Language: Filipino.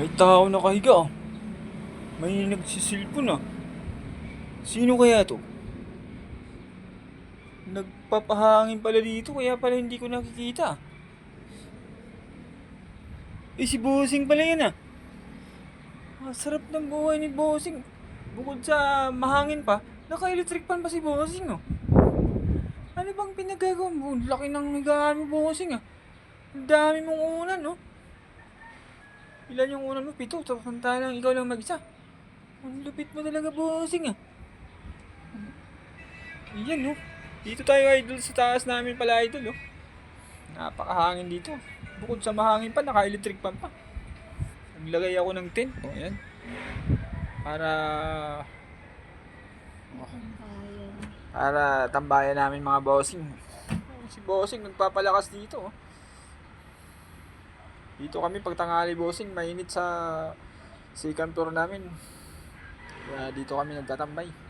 May tao nakahiga. ah. May nagsisilpon ah. Sino kaya to? Nagpapahangin pala dito kaya pala hindi ko nakikita. Eh si Bossing pala yan ah. Ang sarap ng buhay ni Bossing. Bukod sa mahangin pa, naka-electric fan pa si Bossing oh. Ano bang pinagagawa mo? Laki ng higaan mo, Bossing ah. Ang dami mong unan no. Ilan yung unan mo? Pito. Samantalang ikaw lang mag-isa. Ang lupit mo talaga, Bossing ah. Yan no. Dito tayo idol sa taas namin pala idol oh. Napakahangin dito. Bukod sa mahangin pa, naka-electric fan pa. Naglagay ako ng tent. Oh, yan. Para para tambayan namin mga bossing. Si bossing nagpapalakas dito. oh. Dito kami pag tanghali bossing, mainit sa second floor namin. Kaya dito kami nagtatambay.